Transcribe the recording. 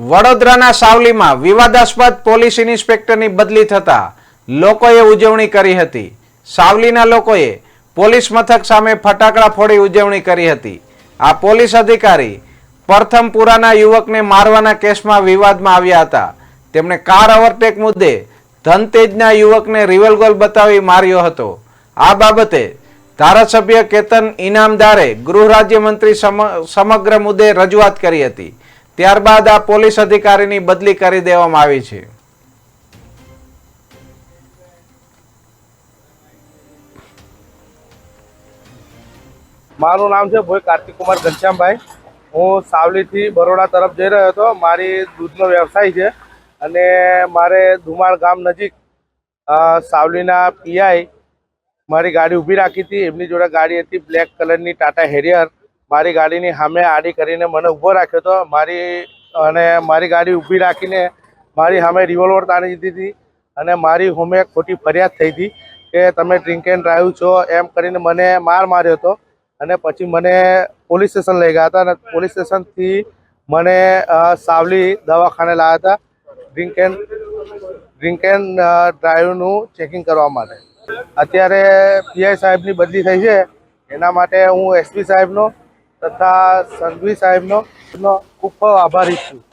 વડોદરાના સાવલીમાં વિવાદાસ્પદ પોલીસ ઇન્સ્પેક્ટરની બદલી થતા લોકોએ ઉજવણી કરી હતી. સાવલીના લોકોએ પોલીસ મથક સામે ફટાકડા ફોડી ઉજવણી કરી હતી. આ પોલીસ અધિકારી પ્રથમપુરાના યુવકને મારવાના કેસમાં વિવાદમાં આવ્યા હતા. તેમણે કાર ઓવરટેક મુદ્દે ધનતેજના યુવકને રિવલગોલ બતાવી માર્યો હતો. આ બાબતે ધારાસભ્ય કેતન ઇનામદારે ગૃહ રાજ્યમંત્રી સમ- સમગ્ર મુદ્દે રજૂઆત કરી હતી. ત્યારબાદ આ પોલીસ અધિકારીની બદલી કરી દેવામાં આવી છે. મારું નામ છે ભોઈ કાર્તિક કુમાર ઘનશ્યામભાઈ. હું સાવલીથી બરોડા તરફ જઈ રહ્યો હતો. મારી દૂધનો વ્યવસાય છે અને મારે ધુમાળ ગામ નજીક સાવલીના પીઆઈ મારી ગાડી ઊભી રાખી હતી. એમની જોડે ગાડી હતી બ્લેક કલરની ટાટા હેરિયર. મારી ગાડીની સામે આડી કરીને મને ઊભો રાખ્યો હતો મારી, અને મારી ગાડી ઊભી રાખીને મારી સામે રિવોલ્વર તાણી દીધી હતી અને મારી હોમે ખોટી ફરિયાદ થઈ હતી કે તમે ડ્રિંક એન્ડ ડ્રાઈવ છો, એમ કરીને મને માર માર્યો હતો. અને પછી મને પોલીસ સ્ટેશન લઈ ગયા હતા અને પોલીસ સ્ટેશનથી મને સાવલી દવાખાને લાવ્યા હતા ડ્રિંક એન્ડ ડ્રિંક એન્ડ ડ્રાઈવનું ચેકિંગ કરવા માટે. અત્યારે પીઆઈ સાહેબની બદલી થઈ છે. એના માટે હું એસપી સાહેબનો તથા સંઘવી સાહેબનો ખૂબ ખૂબ આભારી છું.